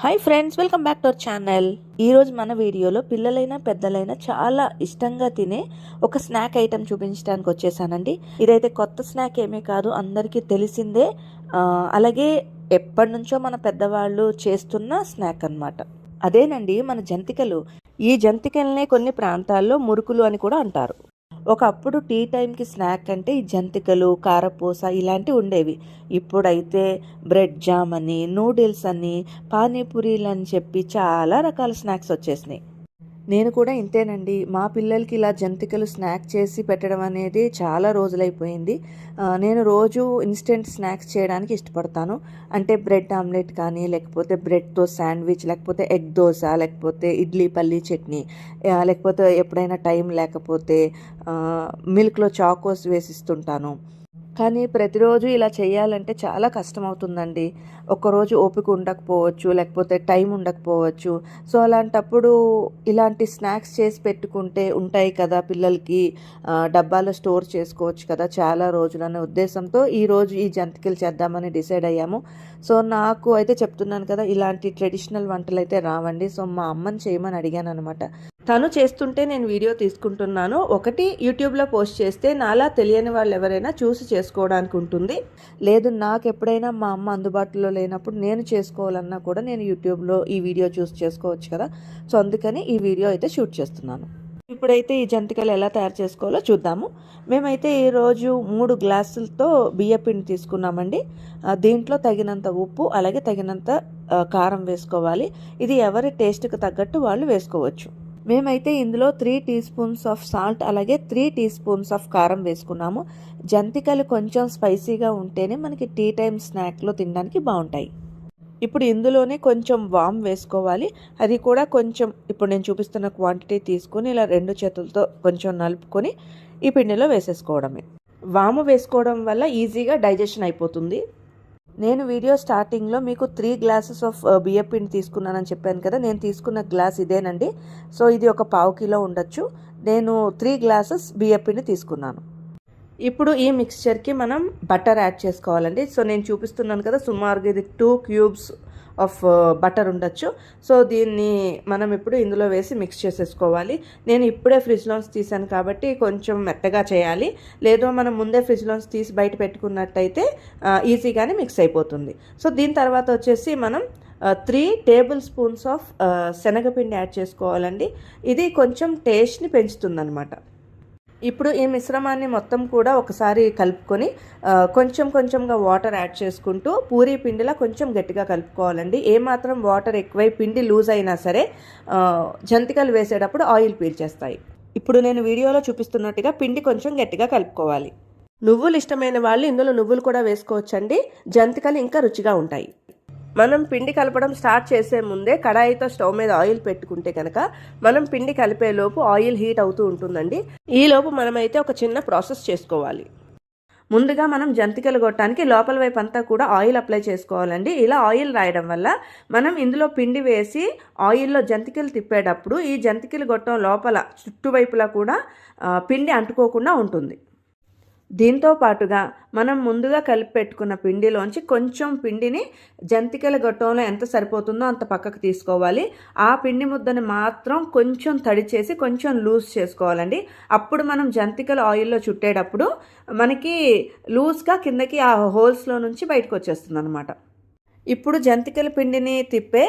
Hi friends welcome back to our channel ఈరోజు మన వీడియోలో పిల్లలైనా పెద్దలైనా చాలా ఇష్టంగా తినే ఒక స్నాక్ ఐటెం చూపించడానికి వచ్చేసానండి. ఇదైతే కొత్త స్నాక్ ఏమీ కాదు అందరికీ తెలిసిందే. అలాగే ఎప్పటి నుంచో మన పెద్దవాళ్ళు చేస్తున్న స్నాక్ అన్నమాట. అదేనండి మన జంతికలు. ఈ జంతికల్నే కొన్ని ప్రాంతాల్లో మురుకులు అని కూడా అంటారు. ఒకప్పుడు టీ టైంకి స్నాక్ అంటే ఈ జంతికలు కారపూస ఇలాంటివి ఉండేవి. ఇప్పుడైతే బ్రెడ్ జామ్ అని నూడిల్స్ అని పానీపూరీలు అని చెప్పి చాలా రకాల స్నాక్స్ వచ్చేసినాయి. నేను కూడా ఇంతేనండి. మా పిల్లలకి ఇలా జంతికలు స్నాక్ చేసి పెట్టడం అనేది చాలా రోజులైపోయింది. నేను రోజు ఇన్స్టెంట్ స్నాక్స్ చేయడానికి ఇష్టపడతాను. అంటే బ్రెడ్ ఆమ్లెట్ కానీ లేకపోతే బ్రెడ్తో శాండ్విచ్ లేకపోతే ఎగ్ దోశ లేకపోతే ఇడ్లీ పల్లీ చట్నీ లేకపోతే ఎప్పుడైనా టైం లేకపోతే మిల్క్లో చాకోస్ వేసిస్తుంటాను. కానీ ప్రతిరోజు ఇలా చేయాలంటే చాలా కష్టం అవుతుందండి ఒక్కరోజు ఓపిక ఉండకపోవచ్చు లేకపోతే టైం ఉండకపోవచ్చు. సో అలాంటప్పుడు ఇలాంటి స్నాక్స్ చేసి పెట్టుకుంటే ఉంటాయి కదా పిల్లలకి. డబ్బాలో స్టోర్ చేసుకోవచ్చు కదా చాలా రోజులు అనే ఉద్దేశంతో ఈరోజు ఈ జంతికలు చేద్దామని డిసైడ్ అయ్యాము. సో నాకు అయితే చెప్తున్నాను కదా ఇలాంటి ట్రెడిషనల్ వంటలు అయితే రావండి. సో మా అమ్మని చేయమని అడిగాను అనమాట తను చేస్తుంటే నేను వీడియో తీసుకుంటున్నాను. ఒకటి యూట్యూబ్లో పోస్ట్ చేస్తే నాలా తెలియని వాళ్ళు ఎవరైనా చూసి చేసుకోవడానికి ఉంటుంది. లేదు నాకు ఎప్పుడైనా మా అమ్మ అందుబాటులో లేనప్పుడు నేను చేసుకోవాలన్నా కూడా నేను యూట్యూబ్లో ఈ వీడియో చూసి చేసుకోవచ్చు కదా. సో అందుకని ఈ వీడియో అయితే షూట్ చేస్తున్నాను. ఇప్పుడైతే ఈ జంతికలు ఎలా తయారు చేసుకోవాలో చూద్దాము. మేమైతే ఈరోజు మూడు గ్లాసులతో బియ్యపిండి తీసుకున్నామండి. దీంట్లో తగినంత ఉప్పు అలాగే తగినంత కారం వేసుకోవాలి. ఇది ఎవరి టేస్ట్కి తగ్గట్టు వాళ్ళు వేసుకోవచ్చు. మేమైతే ఇందులో three teaspoons of salt అలాగే త్రీ టీ స్పూన్స్ ఆఫ్ కారం వేసుకున్నాము. జంతికలు కొంచెం స్పైసీగా ఉంటేనే మనకి టీ టైం స్నాక్లో తినడానికి బాగుంటాయి. ఇప్పుడు ఇందులోనే కొంచెం వామ్ వేసుకోవాలి. అది కూడా కొంచెం ఇప్పుడు నేను చూపిస్తున్న క్వాంటిటీ తీసుకొని ఇలా రెండు చేతులతో కొంచెం నలుపుకొని ఈ పిండిలో వేసేసుకోవడమే. వాము వేసుకోవడం వల్ల ఈజీగా డైజెషన్ అయిపోతుంది. నేను వీడియో స్టార్టింగ్లో మీకు త్రీ గ్లాసెస్ ఆఫ్ బియ్యపిండి తీసుకున్నానని చెప్పాను కదా నేను తీసుకున్న గ్లాస్ ఇదేనండి. సో ఇది ఒక పావు కిలో ఉండొచ్చు. నేను త్రీ గ్లాసెస్ బియ్యపిండి తీసుకున్నాను. ఇప్పుడు ఈ మిక్స్చర్కి మనం బటర్ యాడ్ చేసుకోవాలండి. సో నేను చూపిస్తున్నాను కదా సుమారుగా ఇది టూ క్యూబ్స్ ఆఫ్ బటర్ ఉండొచ్చు. సో దీన్ని మనం ఇప్పుడు ఇందులో వేసి మిక్స్ చేసేసుకోవాలి. నేను ఇప్పుడే ఫ్రిడ్జ్లోంచి తీసాను కాబట్టి కొంచెం మెత్తగా చేయాలి. లేదో మనం ముందే ఫ్రిడ్జ్లోంచి తీసి బయట పెట్టుకున్నట్టయితే ఈజీగానే మిక్స్ అయిపోతుంది. సో దీని తర్వాత వచ్చేసి మనం త్రీ టేబుల్ స్పూన్స్ ఆఫ్ శనగపిండి యాడ్ చేసుకోవాలండి. ఇది కొంచెం టేస్ట్ని పెంచుతుందన్నమాట. ఇప్పుడు ఈ మిశ్రమాన్ని మొత్తం కూడా ఒకసారి కలుపుకొని కొంచెం కొంచెంగా వాటర్ యాడ్ చేసుకుంటూ పూరీ పిండిలా కొంచెం గట్టిగా కలుపుకోవాలండి. ఏమాత్రం వాటర్ ఎక్కువై పిండి లూజ్ అయినా సరే జంతికలు వేసేటప్పుడు ఆయిల్ పీల్చేస్తాయి. ఇప్పుడు నేను వీడియోలో చూపిస్తున్నట్టుగా పిండి కొంచెం గట్టిగా కలుపుకోవాలి. నువ్వులు ఇష్టమైన వాళ్ళు ఇందులో నువ్వులు కూడా వేసుకోవచ్చండి. జంతికలు ఇంకా రుచిగా ఉంటాయి. మనం పిండి కలపడం స్టార్ట్ చేసే ముందే కడాయితో స్టవ్ మీద ఆయిల్ పెట్టుకుంటే కనుక మనం పిండి కలిపే లోపు ఆయిల్ హీట్ అవుతూ ఉంటుందండి. ఈ లోపు మనమైతే ఒక చిన్న ప్రాసెస్ చేసుకోవాలి. ముందుగా మనం జంతికలు కొట్టడానికి లోపల వైపు అంతా కూడా ఆయిల్ అప్లై చేసుకోవాలండి. ఇలా ఆయిల్ రాయడం వల్ల మనం ఇందులో పిండి వేసి ఆయిల్లో జంతికలు తిప్పేటప్పుడు ఈ జంతికలు గొట్టం లోపల చుట్టువైపులా కూడా పిండి అంటుకోకుండా ఉంటుంది. దీంతో పాటుగా మనం ముందుగా కలిపి పెట్టుకున్న పిండిలోంచి కొంచెం పిండిని జంతికల గొట్టంలో ఎంత సరిపోతుందో అంత పక్కకు తీసుకోవాలి. ఆ పిండి ముద్దని మాత్రం కొంచెం తడి చేసి కొంచెం లూజ్ చేసుకోవాలండి. అప్పుడు మనం జంతికలు ఆయిల్లో చుట్టేటప్పుడు మనకి లూజ్గా కిందకి ఆ హోల్స్లో నుంచి బయటకు వచ్చేస్తుంది అనమాట ఇప్పుడు జంతికల పిండిని తిప్పే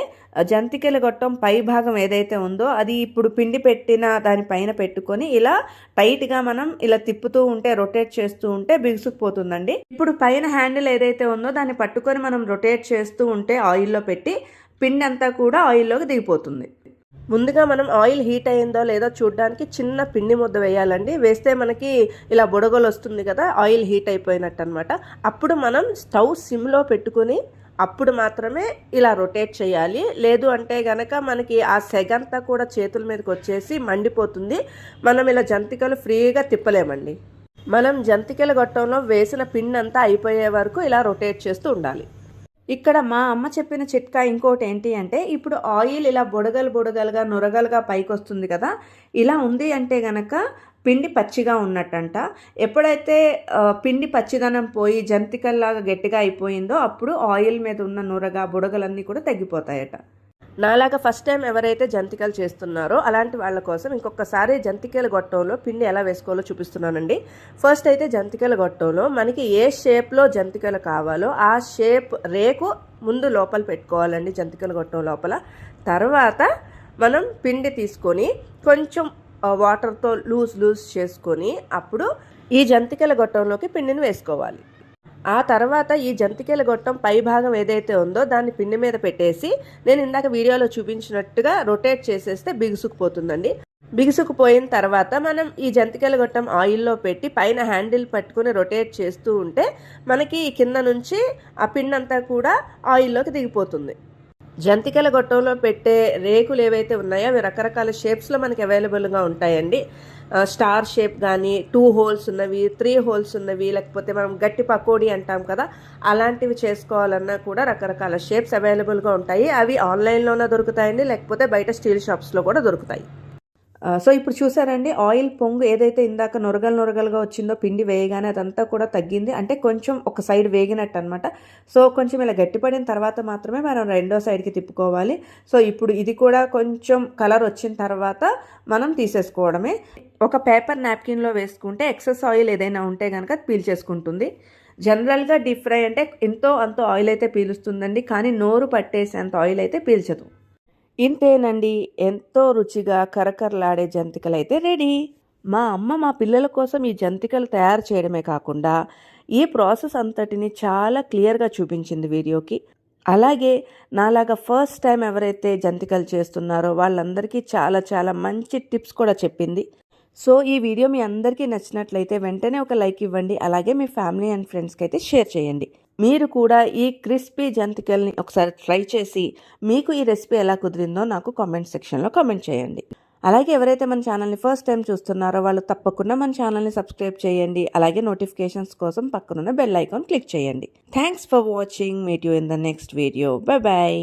జంతికల గొట్టం పై భాగం ఏదైతే ఉందో అది ఇప్పుడు పిండి పెట్టిన దానిపైన పెట్టుకొని ఇలా టైట్గా మనం ఇలా తిప్పుతూ ఉంటే రొటేట్ చేస్తూ ఉంటే బిగుసుకుపోతుందండి. ఇప్పుడు పైన హ్యాండిల్ ఏదైతే ఉందో దాన్ని పట్టుకొని మనం రొటేట్ చేస్తూ ఉంటే ఆయిల్లో పెట్టి పిండి అంతా కూడా ఆయిల్లోకి దిగిపోతుంది. ముందుగా మనం ఆయిల్ హీట్ అయిందో లేదో చూడడానికి చిన్న పిండి ముద్ద వేయాలండి. వేస్తే మనకి ఇలా బుడగలు వస్తుంది కదా ఆయిల్ హీట్ అయిపోయినట్టు అనమాట అప్పుడు మనం స్టవ్ సిమ్లో పెట్టుకొని అప్పుడు మాత్రమే ఇలా రొటేట్ చేయాలి. లేదు అంటే గనక మనకి ఆ సెగంతా కూడా చేతుల మీదకి వచ్చేసి మండిపోతుంది. మనం ఇలా జంతికలు ఫ్రీగా తిప్పలేమండి. మనం జంతికల గొట్టంలో వేసిన పిండి అంతా అయిపోయే వరకు ఇలా రొటేట్ చేస్తూ ఉండాలి. ఇక్కడ మా అమ్మ చెప్పిన చిట్కా ఇంకోటి ఏంటి అంటే ఇప్పుడు ఆయిల్ ఇలా బుడగలు బుడగలుగా నురగలుగా పైకి వస్తుంది కదా ఇలా ఉంది అంటే గనక పిండి పచ్చిగా ఉన్నట్టంట. ఎప్పుడైతే పిండి పచ్చిదనం పోయి జంతికల్లాగా గట్టిగా అయిపోయిందో అప్పుడు ఆయిల్ మీద ఉన్న నూరగా బుడగలన్నీ కూడా తగ్గిపోతాయట. నాలాగా ఫస్ట్ టైం ఎవరైతే జంతికలు చేస్తున్నారో అలాంటి వాళ్ళ కోసం ఇంకొకసారి జంతికల గొట్టంలో పిండి ఎలా వేసుకోవాలో చూపిస్తున్నానండి. ఫస్ట్ అయితే జంతికల గొట్టంలో మనకి ఏ షేప్లో జంతికలు కావాలో ఆ షేప్ రేకు ముందు లోపల పెట్టుకోవాలండి జంతికల గొట్టం లోపల. తర్వాత మనం పిండి తీసుకొని కొంచెం వాటర్తో లూజ్ లూజ్ చేసుకొని అప్పుడు ఈ జంతికల గొట్టంలోకి పిండిని వేసుకోవాలి. ఆ తర్వాత ఈ జంతికల గొట్టం పై భాగం ఏదైతే ఉందో దాన్ని పిండి మీద పెట్టేసి నేను ఇందాక వీడియోలో చూపించినట్టుగా రొటేట్ చేసేస్తే బిగుసుకుపోతుందండి. బిగుసుకుపోయిన తర్వాత మనం ఈ జంతికల గొట్టం ఆయిల్లో పెట్టి పైన హ్యాండిల్ పట్టుకుని రొటేట్ చేస్తూ ఉంటే మనకి కింద నుంచి ఆ పిండి అంతా కూడా ఆయిల్లోకి దిగిపోతుంది. జంతికల గొట్టంలో పెట్టే రేకులు ఏవైతే ఉన్నాయో అవి రకరకాల షేప్స్లో మనకి అవైలబుల్గా ఉంటాయండి. స్టార్ షేప్ కానీ టూ హోల్స్ ఉన్నవి త్రీ హోల్స్ ఉన్నవి లేకపోతే మనం గట్టి పకోడీ అంటాం కదా అలాంటివి చేసుకోవాలన్నా కూడా రకరకాల షేప్స్ అవైలబుల్గా ఉంటాయి. అవి ఆన్లైన్లోనే దొరుకుతాయండి లేకపోతే బయట స్టీల్ షాప్స్లో కూడా దొరుకుతాయి. సో ఇప్పుడు చూసారండి ఆయిల్ పొంగు ఏదైతే ఇందాక నొరగలు నొరగలుగా వచ్చిందో పిండి వేయగానే అదంతా కూడా తగ్గింది. అంటే కొంచెం ఒక సైడ్ వేగినట్టు అనమాట సో కొంచెం ఇలా గట్టిపడిన తర్వాత మాత్రమే మనం రెండో సైడ్కి తిప్పుకోవాలి. సో ఇప్పుడు ఇది కూడా కొంచెం కలర్ వచ్చిన తర్వాత మనం తీసేసుకోవడమే. ఒక పేపర్ నాప్కిన్లో వేసుకుంటే ఎక్సెస్ ఆయిల్ ఏదైనా ఉంటే కనుక పీల్చేసుకుంటుంది. జనరల్గా డీప్ ఫ్రై అంటే ఎంతో అంత ఆయిల్ అయితే పీలుస్తుందండి కానీ నోరు పట్టేసేంత ఆయిల్ అయితే పీల్చదు. ఇంతేనండి. ఎంతో రుచిగా కరకరలాడే జంతికలు అయితే రెడీ. మా అమ్మ మా పిల్లల కోసం ఈ జంతికలు తయారు చేయడమే కాకుండా ఈ ప్రాసెస్ అంతటిని చాలా క్లియర్గా చూపించింది వీడియోకి. అలాగే నాలాగా ఫస్ట్ టైం ఎవరైతే జంతికలు చేస్తున్నారో వాళ్ళందరికీ చాలా చాలా మంచి టిప్స్ కూడా చెప్పింది. సో ఈ వీడియో మీ అందరికీ నచ్చినట్లయితే వెంటనే ఒక లైక్ ఇవ్వండి. అలాగే మీ ఫ్యామిలీ అండ్ ఫ్రెండ్స్కి అయితే షేర్ చేయండి. మీరు కూడా ఈ క్రిస్పీ జంతికల్ని ఒకసారి ట్రై చేసి మీకు ఈ రెసిపీ ఎలా కుదిరిందో నాకు కామెంట్ సెక్షన్లో కామెంట్ చేయండి. అలాగే ఎవరైతే మన ఛానల్ని ఫస్ట్ టైం చూస్తున్నారో వాళ్ళు తప్పకుండా మన ఛానల్ని సబ్స్క్రైబ్ చేయండి. అలాగే నోటిఫికేషన్స్ కోసం పక్కనున్న బెల్ ఐకాన్ క్లిక్ చేయండి. Thanks for watching meet you in the next video bye bye